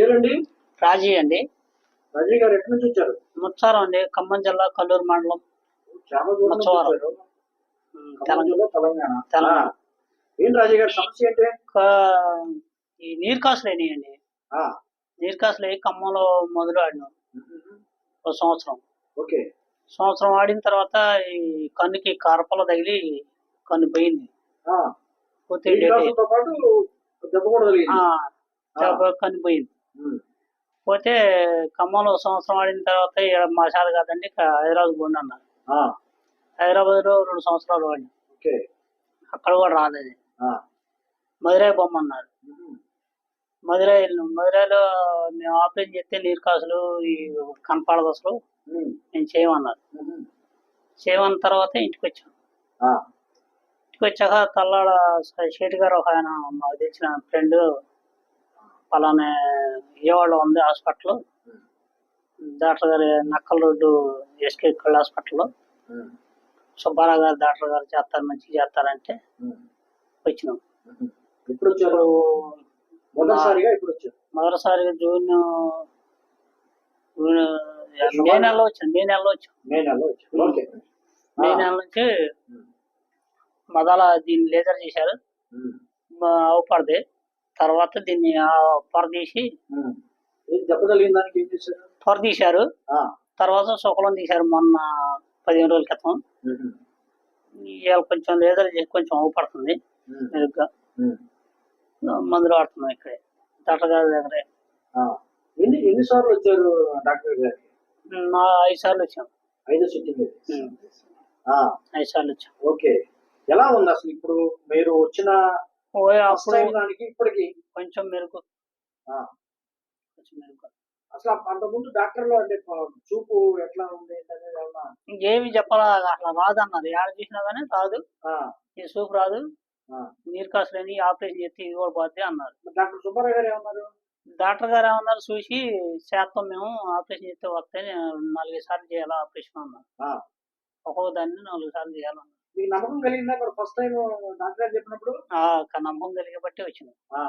పేరండి రాజీ అండి రాజీ గారు ఎక్కడి నుంచి వచ్చారు ముత్సారం అండి ఖమ్మం జిల్లా కల్లూరు మండలం చాలా దూరం నుంచి మచ్చవరం. వచ్చారు. ఉమ్, ఖమ్మం తెలంగాణ జిల్లా తెలంగాణ తెలంగాణ. ఆ. ఏంటి రాజీ గారి సమస్య ఏంటి కా- ఈ నీరు కాసులు అయినాయండి ఆ. నీరు కాసులు అయ్యి ఖమ్మంలో మొదలు ఆడినాం ఒక సంవత్సరం ఓకే సంవత్సరం ఆడిన తర్వాత ఈ కన్నుకి కార్పల తగిలి కన్ను పోయింది ఆ. పోతే ఈ డెడ్ కాసులతో పాటు దెబ్బ కూడా తగిలింది. ఆ, ఆ. కన్ను పోయింది. పోతే ఖమ్మంలో సంవత్సరం ఆడిన తర్వాత మా శాల కాదండి హైదరాబాద్ పోండి అన్నారు. హైదరాబాద్లో రెండు సంవత్సరాలు ఓకే అక్కడ కూడా రాలేదు ఆ. మదురై బొమ్మన్నారు వెళ్ళినాం మదురైలో మేము ఆపరేషన్ చేస్తే నీరు కాసులు ఈ కనపడదు అసలు ఉమ్. మేము చేయమన్నారు. చేయమన్న తర్వాత ఇంటికి వచ్చాం. ఇంటికి వచ్చాక తల్లాడ షేటి గారు ఒక ఆయన మాకు తెలిసిన ఫ్రెండ్ పలానా విజయవాడలో ఉంది హాస్పిటల్ డాక్టర్ గారి నక్కల రోడ్డు ఎస్కే కళ్ళ హాస్పిటల్లో ఉమ్. సుబ్బారావు గారు డాక్టర్ గారు చేస్తారు మంచిగా చేస్తారంటే. వచ్చినాం ఇప్పుడు మొదటిసారిగా ఇప్పుడు వచ్చారు మొదటిసారి జూన్ జూన్ మే నెలలో వచ్చాను మే నెలలో వచ్చాం మే నెలలో మే. నెల నుంచి. మొదల దీన్ని లేజర్ చేశారు. అవుపడది తర్వాత దీన్ని ఆ పొర తీసి ఉమ్. ఏం దెబ్బ తగిలిన దానికి ఏం చేశారు? పొర తీశారు ఆ. తర్వాత శుక్లం తీశారు మొన్న పదిహేను రోజుల క్రితం. ఇవాళ కొంచెం చేసి కొంచెం అవుపడుతుంది. మెరుగ్గా. మందులు వాడుతున్నాం ఇక్కడే. డాక్టర్ గారి దగ్గరే. ఎన్నిసార్లు వచ్చారు డాక్టర్ గారికి ఐదు సార్లు వచ్చాం. ఐదో సిట్టింగ్ ఐదు సార్లు వచ్చాం. ఓకే. ఎలా ఉంది అసలు ఇప్పుడు మీరు వచ్చిన అప్పుడు దానికి ఇప్పటికి? కొంచెం మెరుగు ఆ. కొంచెం మెరుగు అసలు అంతకుముందు డాక్టర్లు అంటే చూపు ఎట్లా ఉంది ఏమి చెప్పాలా అట్లా రాదు అన్నారు ఏడ చూసినా కానీ రాదు. ఆ, ఈ సూప్ రాదు. ఆ. నీరు కాసులని ఆపరేషన్ చేస్తే ఇది కూడా పోద్ది అన్నారు. డాక్టర్ సుబ్బారావు గారు ఏమన్నారు? డాక్టర్ గారు ఏమన్నారు? చూసి శాతం మేము ఆపరేషన్ చేస్తే వస్తే నాలుగైదు సార్లు చేయాలా ఆపరేషన్ అన్నారు. ఆ. ఒక్కొక్క దాన్ని నాలుగు సార్లు చేయాలన్నారు. మీకు నమ్మకం కలిగిందా? ఫస్ట్ టైం డాక్టర్ గారు చెప్పినప్పుడు? ఆ, నమ్మకం కలిగే బట్టి వచ్చినాం.